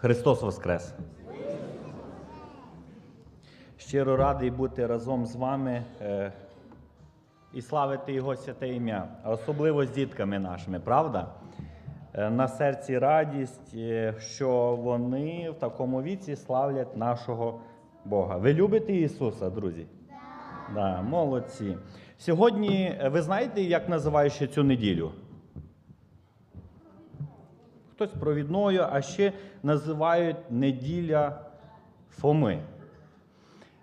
Христос Воскрес! Щиро радий бути разом з вами е, і славити Його святе ім'я, особливо з дітками нашими, правда? Е, На серці радість, е, що вони в такому віці славлять нашого Бога. Ви любите Ісуса, друзі? Да, молодці. Сьогодні ви знаєте, як називають ще цю неділю? Хтось провідною, а ще називають неділя Фоми.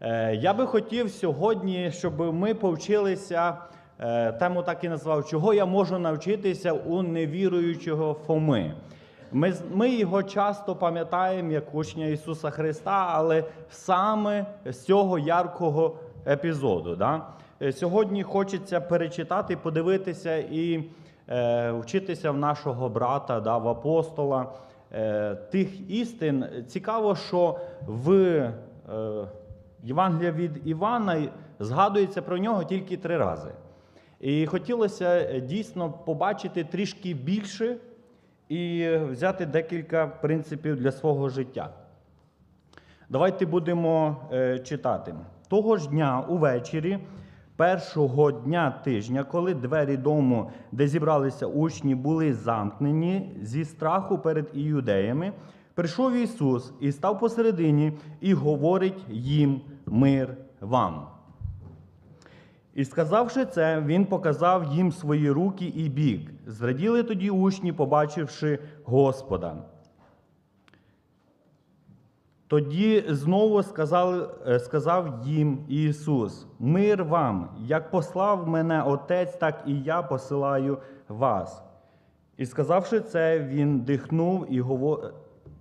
Е, Я би хотів сьогодні, щоб ми повчилися, е, тему так і назвав, чого я можу навчитися у невіруючого Фоми. Ми, ми його часто пам'ятаємо як учня Ісуса Христа, але саме з цього яркого епізоду. Да? Е, Сьогодні хочеться перечитати, подивитися і вчитися в нашого брата, да, в апостола е, тих істин. Цікаво, що в е, Євангелія від Івана згадується про нього тільки три рази. І хотілося е, дійсно побачити трішки більше і взяти декілька принципів для свого життя. Давайте будемо е, читати. Того ж дня увечері, першого дня тижня, коли двері дому, де зібралися учні, були замкнені зі страху перед іудеями, прийшов Ісус і став посередині і говорить їм мир вам. І сказавши це, він показав їм свої руки і бік. Зраділи тоді учні, побачивши Господа. Тоді знову сказав, е, сказав їм Ісус: Мир вам, як послав мене Отець, так і я посилаю вас. І сказавши це, він дихнув і гово-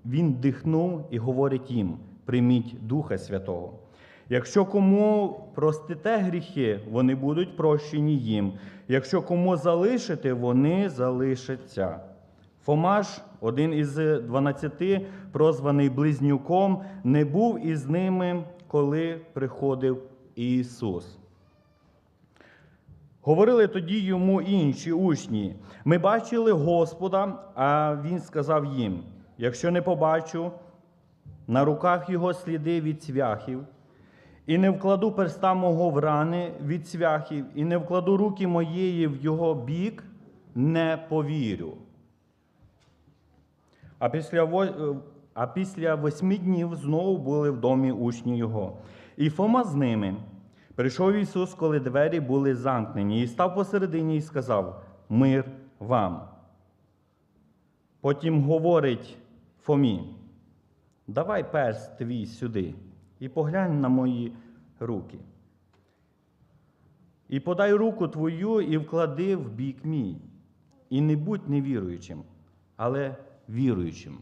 він дихнув і говорить їм: прийміть Духа Святого. Якщо кому простите гріхи, вони будуть прощені їм. Якщо кому залишите, вони залишаться. Фомаш, один із дванадцяти, прозваний Близнюком, не був із ними, коли приходив Ісус. Говорили тоді йому інші учні. Ми бачили Господа, а Він сказав їм: якщо не побачу на руках його сліди від цвяхів, і не вкладу перста мого в рани від цвяхів, і не вкладу руки моєї в його бік, не повірю. А після, е, а після восьми днів знову були в домі учні його. І Фома з ними. Прийшов Ісус, коли двері були замкнені, і став посередині і сказав: Мир вам. Потім говорить Фомі: Давай перст твій сюди і поглянь на мої руки. І подай руку твою і вклади в бік мій. І не будь невіруючим, але віруючим.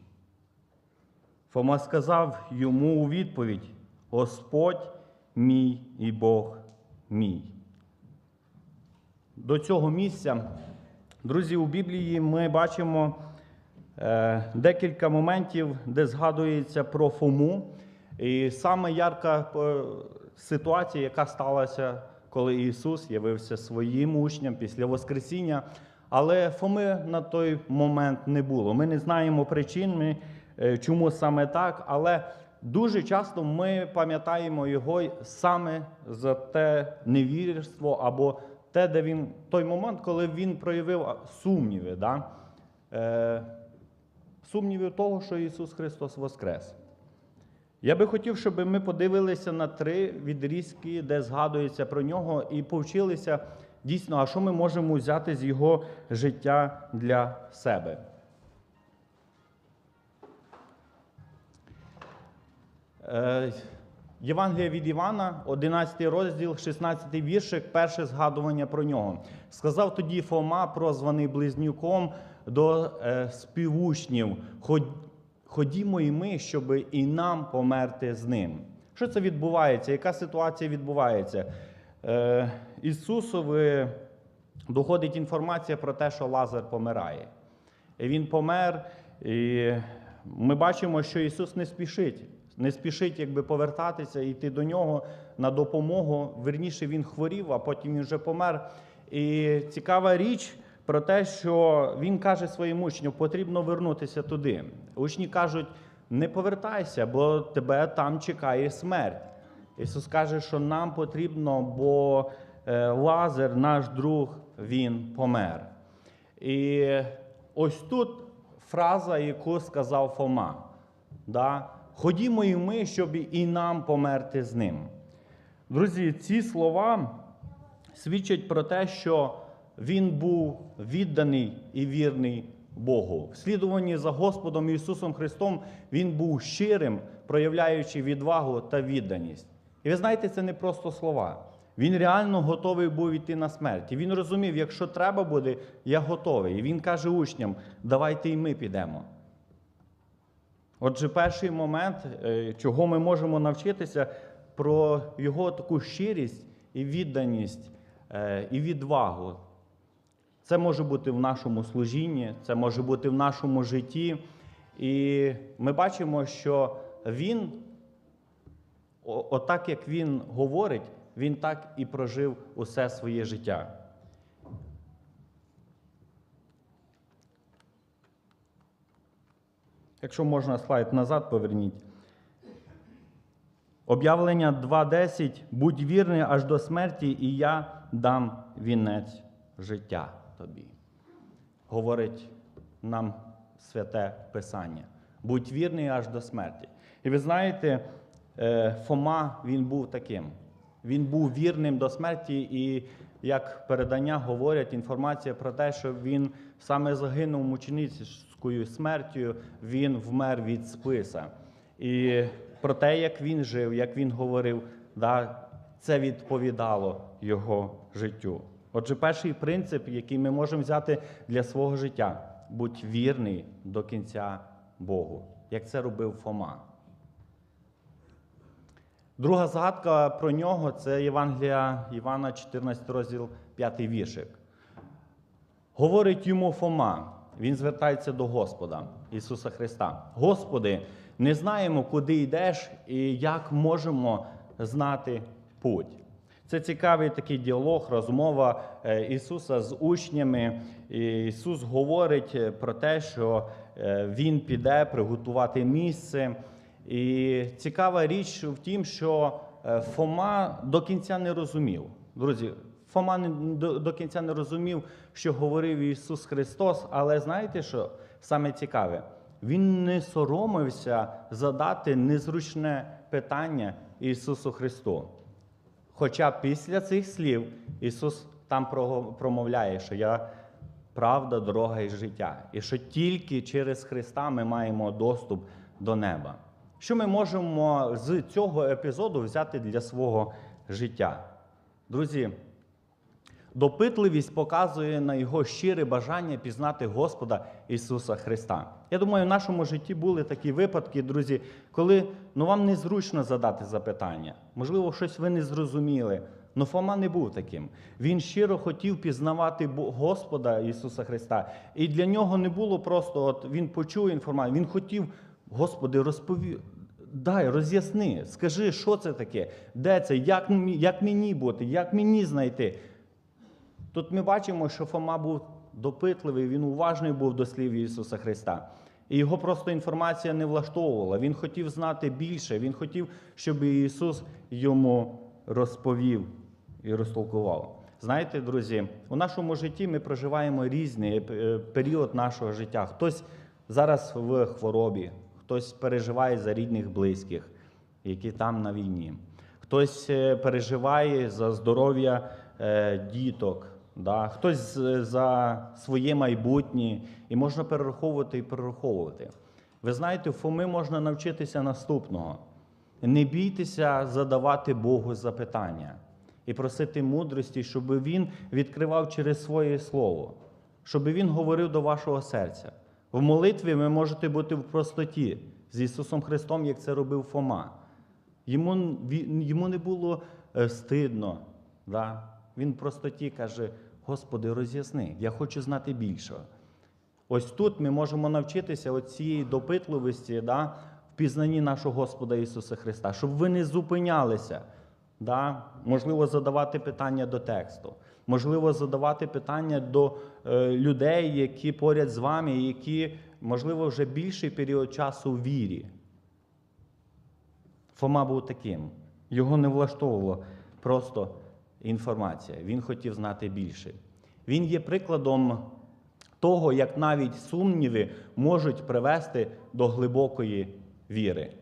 Фома сказав йому у відповідь: Господь мій і Бог мій. До цього місця, друзі, у Біблії ми бачимо е, декілька моментів, де згадується про Фому. І саме ярка е, ситуація, яка сталася, коли Ісус явився своїм учням після Воскресіння. Але Фоми на той момент не було. Ми не знаємо причин, е, чому саме так, але дуже часто ми пам'ятаємо його саме за те невірство або те, де він той момент, коли він проявив сумніви. Да? Е, сумнівів того, що Ісус Христос Воскрес. Я би хотів, щоб ми подивилися на три відрізки, де згадується про нього, і повчилися дійсно, а що ми можемо взяти з його життя для себе. Е, Євангелія від Івана, 11 розділ, 16 віршик, перше згадування про нього. Сказав тоді Фома, прозваний близнюком до е, співучнів: ходімо і ми, щоб і нам померти з ним. Що це відбувається? Яка ситуація відбувається? Е, Ісусові доходить інформація про те, що Лазар помирає. Він помер, і ми бачимо, що Ісус не спішить. Не спішить якби повертатися і йти до нього на допомогу. Верніше він хворів, а потім він вже помер. І цікава річ про те, що він каже своїм учням, потрібно вернутися туди. Учні кажуть, не повертайся, бо тебе там чекає смерть. Ісус каже, що нам потрібно, бо е, Лазар, наш друг, він помер. І ось тут фраза, яку сказав Фома. Да? Ходімо і ми, щоб і нам померти з ним. Друзі, ці слова свідчать про те, що він був відданий і вірний Богу. В слідуванні за Господом Ісусом Христом він був щирим, проявляючи відвагу та відданість. І ви знаєте, це не просто слова. Він реально готовий був йти на смерть. І він розумів, якщо треба буде, я готовий. І він каже учням: давайте і ми підемо. Отже, перший момент, е, чого ми можемо навчитися, про його таку щирість і відданість, е, і відвагу. Це може бути в нашому служінні, це може бути в нашому житті. І ми бачимо, що він, отак як він говорить, він так і прожив усе своє життя. Якщо можна слайд назад поверніть. Об'явлення 2.10. Будь вірний аж до смерті, і я дам вінець життя тобі. Говорить нам святе Писання. Будь вірний аж до смерті. І ви знаєте, Фома він був таким. Він був вірним до смерті, і як передання говорять, інформація про те, що він саме загинув мученицькою смертю, він вмер від списа. І про те, як він жив, як він говорив, да, це відповідало його життю. Отже, перший принцип, який ми можемо взяти для свого життя, будь вірний до кінця Богу, як це робив Фома. Друга згадка про нього це Євангелія Івана, 14 розділ, 5 віршик. Говорить йому Фома, він звертається до Господа Ісуса Христа. Господи, не знаємо, куди йдеш і як можемо знати путь. Це цікавий такий діалог, розмова е, Ісуса з учнями. Ісус говорить е, про те, що е, Він піде приготувати місце. І цікава річ в тім, що е, Фома до кінця не розумів. Друзі, Фома до кінця не розумів, що говорив Ісус Христос, але знаєте, що саме цікаве? Він не соромився задати незручне питання Ісусу Христу. Хоча після цих слів Ісус там промовляє, що я правда, дорога і життя, і що тільки через Христа ми маємо доступ до неба. Що ми можемо з цього епізоду взяти для свого життя? Друзі, Допитливість показує на його щире бажання пізнати Господа Ісуса Христа. Я думаю, в нашому житті були такі випадки, друзі, коли ну, вам незручно задати запитання. Можливо, щось ви не зрозуміли. Но Фома не був таким. Він щиро хотів пізнавати Господа Ісуса Христа. І для нього не було просто, от він почув інформацію, він хотів, Господи, розпові... Дай, роз'ясни, скажи, що це таке, де це, як, як мені бути, як мені знайти. Тут ми бачимо, що Фома був допитливий, він уважний був до слів Ісуса Христа. І його просто інформація не влаштовувала. Він хотів знати більше, він хотів, щоб Ісус йому розповів і розтолкував. Знаєте, друзі, у нашому житті ми проживаємо різний е, період нашого життя. Хтось зараз в хворобі, хтось переживає за рідних близьких, які там на війні. Хтось е, переживає за здоров'я е, діток, да? хтось за своє майбутнє, і можна перераховувати і перераховувати. Ви знаєте, у Фоми можна навчитися наступного: не бійтеся задавати Богу запитання і просити мудрості, щоб Він відкривав через своє слово, щоб Він говорив до вашого серця. В молитві ви можете бути в простоті з Ісусом Христом, як це робив Фома. Йому, йому не було е, стидно. Да? Він в простоті каже: Господи, роз'ясни, я хочу знати більше. Ось тут ми можемо навчитися цієї допитливості да, в пізнанні нашого Господа Ісуса Христа, щоб ви не зупинялися. Да? Можливо, задавати питання до тексту, можливо, задавати питання до е, людей, які поряд з вами, які можливо, вже більший період часу в вірі. Фома був таким. Його не влаштовувало просто інформація. Він хотів знати більше. Він є прикладом того, як навіть сумніви можуть привести до глибокої віри.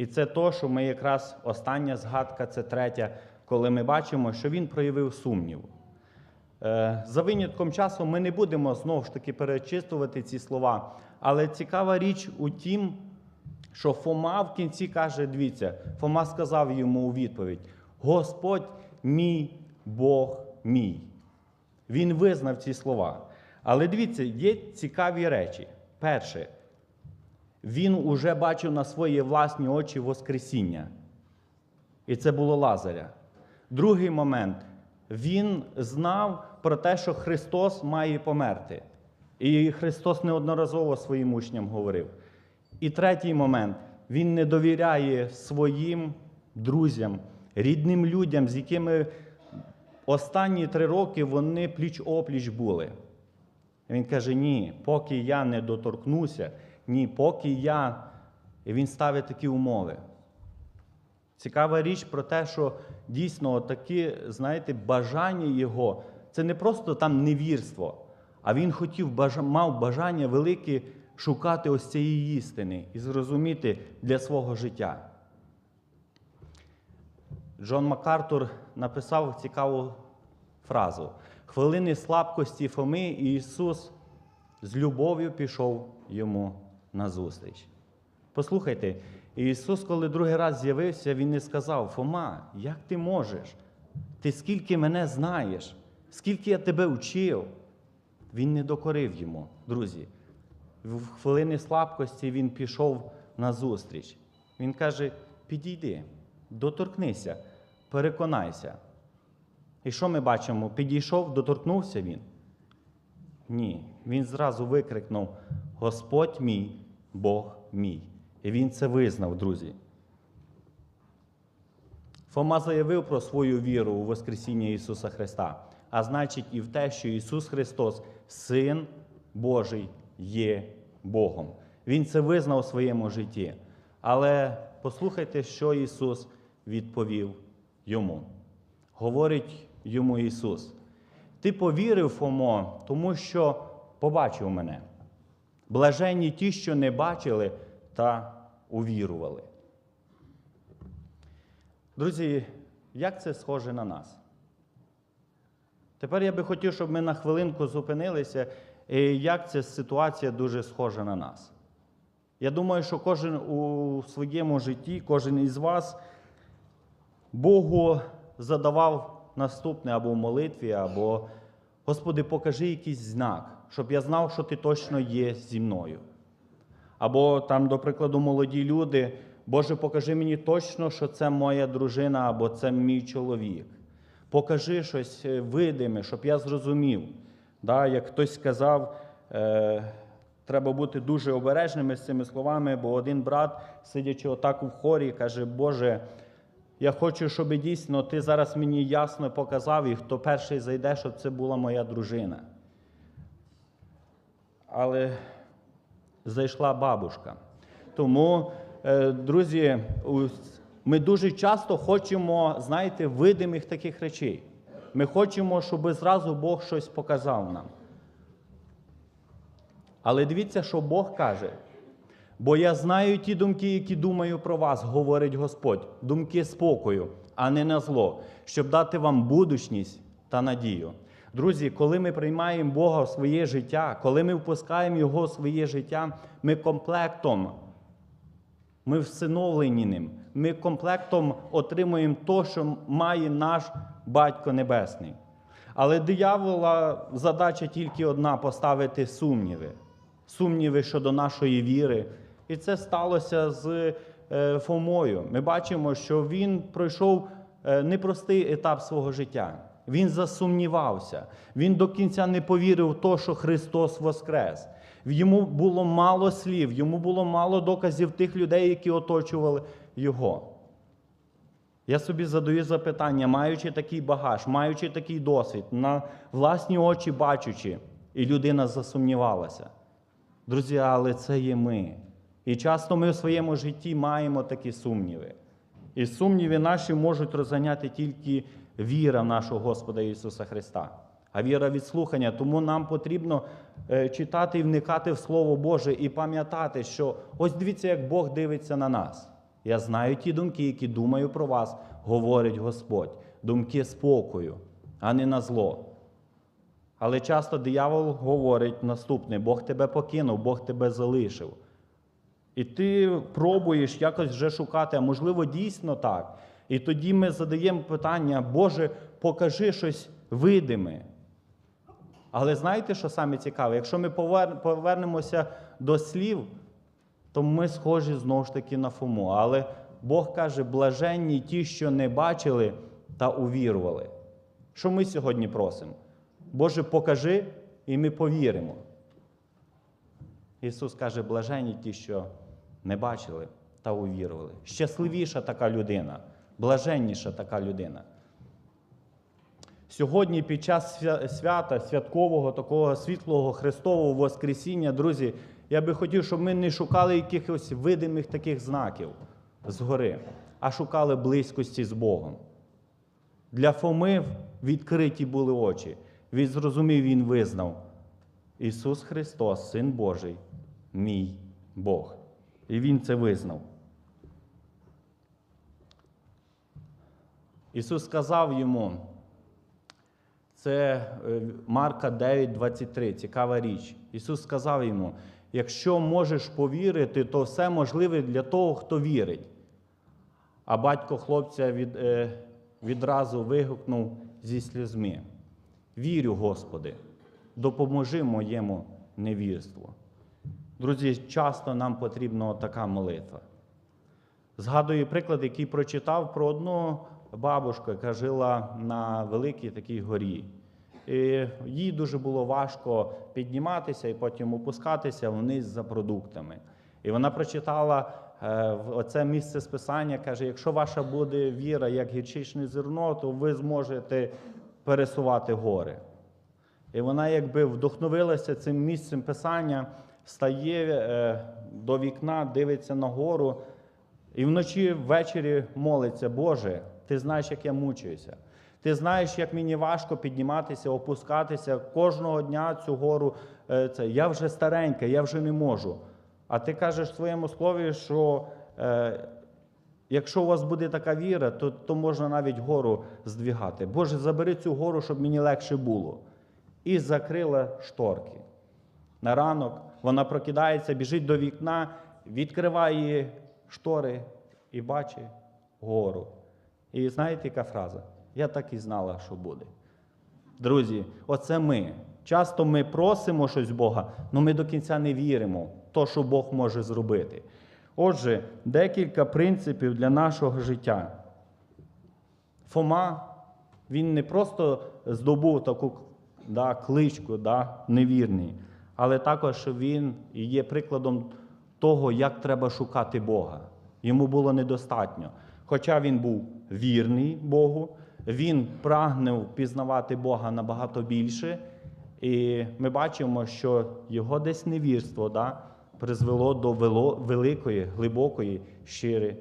І це то, що ми якраз остання згадка, це третя, коли ми бачимо, що він проявив сумнів. Е, За винятком часу ми не будемо знову ж таки перечитувати ці слова. Але цікава річ у тім, що Фома в кінці каже: дивіться, Фома сказав йому у відповідь: Господь мій Бог мій. Він визнав ці слова. Але дивіться, є цікаві речі. Перше, він уже бачив на свої власні очі Воскресіння. І це було Лазаря. Другий момент. Він знав про те, що Христос має померти. І Христос неодноразово своїм учням говорив. І третій момент. Він не довіряє своїм друзям, рідним людям, з якими останні три роки вони пліч-опліч були. Він каже: ні, поки я не доторкнуся, ні, поки я. І він ставить такі умови. Цікава річ про те, що дійсно такі, знаєте, бажання його це не просто там невірство, а він хотів, мав бажання велике шукати ось цієї істини і зрозуміти для свого життя. Джон Макартур написав цікаву фразу: хвилини слабкості Фоми і Ісус з любов'ю пішов йому назустріч. Послухайте, Ісус, коли другий раз з'явився, Він не сказав: Фома, як ти можеш? Ти скільки мене знаєш, скільки я тебе вчив? Він не докорив йому, друзі. В хвилини слабкості він пішов назустріч. Він каже: підійди, доторкнися, переконайся. І що ми бачимо? Підійшов, доторкнувся він? Ні. Він зразу викрикнув: Господь мій, Бог мій. І він це визнав, друзі. Фома заявив про свою віру у Воскресіння Ісуса Христа, а значить, і в те, що Ісус Христос, Син Божий, є Богом. Він це визнав у своєму житті. Але послухайте, що Ісус відповів йому. Говорить йому Ісус: Ти повірив, Фомо, тому що побачив мене. Блаженні ті, що не бачили та увірували. Друзі, як це схоже на нас? Тепер я би хотів, щоб ми на хвилинку зупинилися, і як ця ситуація дуже схожа на нас. Я думаю, що кожен у своєму житті, кожен із вас Богу задавав наступне або в молитві, або Господи, покажи якийсь знак, щоб я знав, що ти точно є зі мною. Або там, до прикладу, молоді люди, Боже, покажи мені точно, що це моя дружина або це мій чоловік. Покажи щось е, видиме, щоб я зрозумів. Да, як хтось сказав, е, треба бути дуже обережними з цими словами, бо один брат, сидячи отак у хорі, каже, Боже, я хочу, щоб дійсно ти зараз мені ясно показав, і хто перший зайде, щоб це була моя дружина. Але зайшла бабушка. Тому, е, друзі, ми дуже часто хочемо, знаєте, видимих таких речей. Ми хочемо, щоб зразу Бог щось показав нам. Але дивіться, що Бог каже. Бо я знаю ті думки, які думаю про вас, говорить Господь, думки спокою, а не на зло, щоб дати вам будучність та надію. Друзі, коли ми приймаємо Бога в своє життя, коли ми впускаємо Його в своє життя, ми комплектом, ми всиновлені ним, ми комплектом отримуємо то, що має наш Батько Небесний. Але диявола задача тільки одна поставити сумніви. Сумніви щодо нашої віри. І це сталося з е, Фомою. Ми бачимо, що він пройшов е, непростий етап свого життя. Він засумнівався. Він до кінця не повірив в те, що Христос воскрес. Йому було мало слів, йому було мало доказів тих людей, які оточували його. Я собі задаю запитання, маючи такий багаж, маючи такий досвід, на власні очі бачучи, і людина засумнівалася. Друзі, але це є ми. І часто ми у своєму житті маємо такі сумніви. І сумніви наші можуть розганяти тільки віра в нашого Господа Ісуса Христа, а віра від слухання. Тому нам потрібно е, читати і вникати в Слово Боже і пам'ятати, що ось дивіться, як Бог дивиться на нас. Я знаю ті думки, які думаю про вас, говорить Господь. Думки спокою, а не на зло. Але часто диявол говорить наступне: Бог тебе покинув, Бог тебе залишив. І ти пробуєш якось вже шукати, а можливо, дійсно так. І тоді ми задаємо питання, Боже, покажи щось видиме. Але знаєте, що саме цікаве? Якщо ми повернемося до слів, то ми схожі знову ж таки на Фому. Але Бог каже, блаженні ті, що не бачили та увірували. Що ми сьогодні просимо? Боже, покажи, і ми повіримо. Ісус каже, блаженні ті, що не бачили та увірували. Щасливіша така людина, блаженніша така людина. Сьогодні, під час свята, святкового такого світлого Христового Воскресіння, друзі, я би хотів, щоб ми не шукали якихось видимих таких знаків згори, а шукали близькості з Богом. Для Фоми відкриті були очі. Він зрозумів, він визнав. Ісус Христос, Син Божий, мій Бог. І Він це визнав. Ісус сказав йому, це е, Марка 9, 23, цікава річ. Ісус сказав йому: якщо можеш повірити, то все можливе для того, хто вірить. А батько хлопця від, е, відразу вигукнув зі слізьми: Вірю, Господи, допоможи моєму невірству. Друзі, часто нам потрібна така молитва. Згадую приклад, який прочитав про одну бабушку, яка жила на великій такій горі. І їй дуже було важко підніматися і потім опускатися вниз за продуктами. І вона прочитала е, оце місце списання, каже: якщо ваша буде віра як гірчичне зерно, то ви зможете пересувати гори. І вона якби вдохновилася цим місцем писання, встає е, до вікна, дивиться на гору, і вночі ввечері молиться, Боже, ти знаєш, як я мучуюся. Ти знаєш, як мені важко підніматися, опускатися кожного дня цю гору. е, Це я вже старенька, я вже не можу. А ти кажеш в своєму слові, що е, якщо у вас буде така віра, то, то можна навіть гору здвігати. Боже, забери цю гору, щоб мені легше було. І закрила шторки. На ранок вона прокидається, біжить до вікна, відкриває штори і бачить гору. І знаєте, яка фраза? Я так і знала, що буде. Друзі, оце ми. Часто ми просимо щось Бога, але ми до кінця не віримо в те, що Бог може зробити. Отже, декілька принципів для нашого життя. Фома, він не просто здобув таку да, кличку, да, невірний, але також він є прикладом того, як треба шукати Бога. Йому було недостатньо. Хоча він був вірний Богу, він прагнув пізнавати Бога набагато більше. І ми бачимо, що його десь невірство да, призвело до великої, глибокої, щири,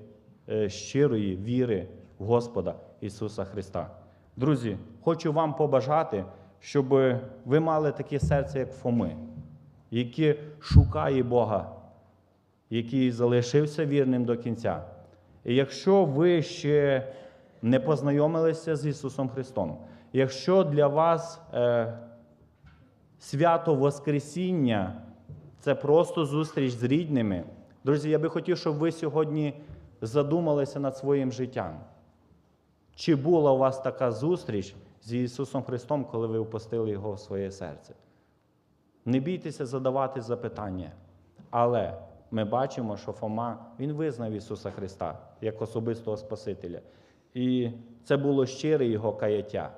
е, щирої віри в Господа Ісуса Христа. Друзі, хочу вам побажати, щоб ви мали таке серце, як Фоми, яке шукає Бога, який залишився вірним до кінця. І якщо ви ще не познайомилися з Ісусом Христом, якщо для вас е, свято Воскресіння це просто зустріч з рідними, друзі, я би хотів, щоб ви сьогодні задумалися над своїм життям. Чи була у вас така зустріч з Ісусом Христом, коли ви впустили Його в своє серце? Не бійтеся задавати запитання. Але ми бачимо, що Фома він визнав Ісуса Христа як особистого Спасителя. І це було щире його каяття.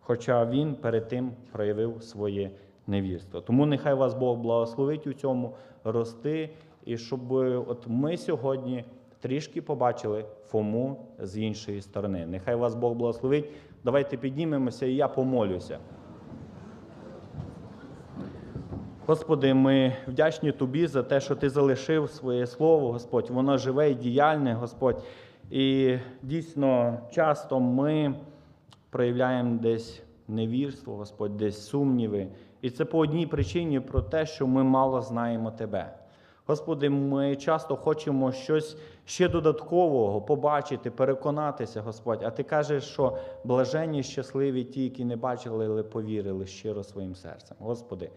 Хоча він перед тим проявив своє невірство. Тому нехай вас Бог благословить у цьому рости, і щоб от ми сьогодні трішки побачили Фому з іншої сторони. Нехай вас Бог благословить. Давайте піднімемося, і я помолюся. Господи, ми вдячні Тобі за те, що Ти залишив своє слово, Господь. Воно живе і діяльне, Господь. І дійсно часто ми проявляємо десь невірство, Господь, десь сумніви. І це по одній причині про те, що ми мало знаємо Тебе. Господи, ми часто хочемо щось ще додаткового побачити, переконатися, Господь. А ти кажеш, що блаженні, щасливі ті, які не бачили, але повірили щиро своїм серцем. Господи,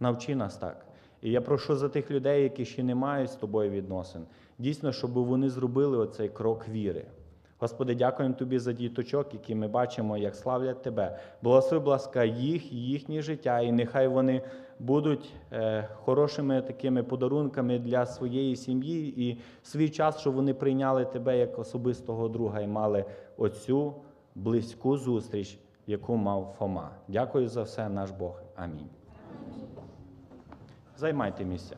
навчи нас так. І я прошу за тих людей, які ще не мають з тобою відносин, дійсно, щоб вони зробили оцей крок віри. Господи, дякуємо Тобі за діточок, які ми бачимо, як славлять Тебе. Благослови, будь ласка, їх, їхнє життя, і нехай вони будуть е, хорошими такими подарунками для своєї сім'ї і свій час, щоб вони прийняли Тебе як особистого друга і мали оцю близьку зустріч, яку мав Фома. Дякую за все, наш Бог. Амінь. Займайте місця.